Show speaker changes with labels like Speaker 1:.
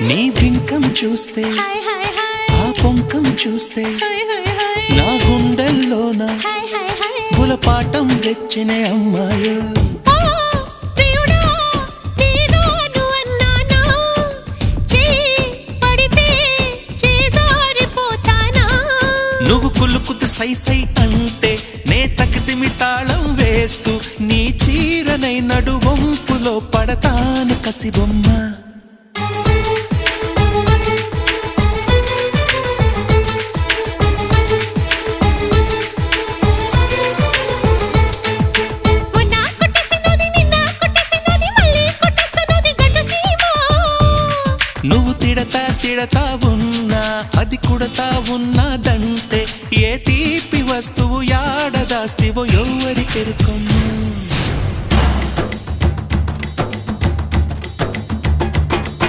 Speaker 1: నీ బింకం చూస్తే ఆ పొంకం చూస్తే నా గుండెల్లోన గులపాటం వెచ్చిన అమ్మాయ. నువ్వు కులుకుతు సై సై అంటే నే తకితిమి తాళం వేస్తూ నీ చీరనై నడువంపులో పడతాను కసిబొమ్మ. నువ్వు తిడతా తిడతా ఉన్నా అది కుడతా ఉన్నదంటే ఏ తీపి వస్తువు యాడదాస్తివో ఎవరికెరుకమ్మ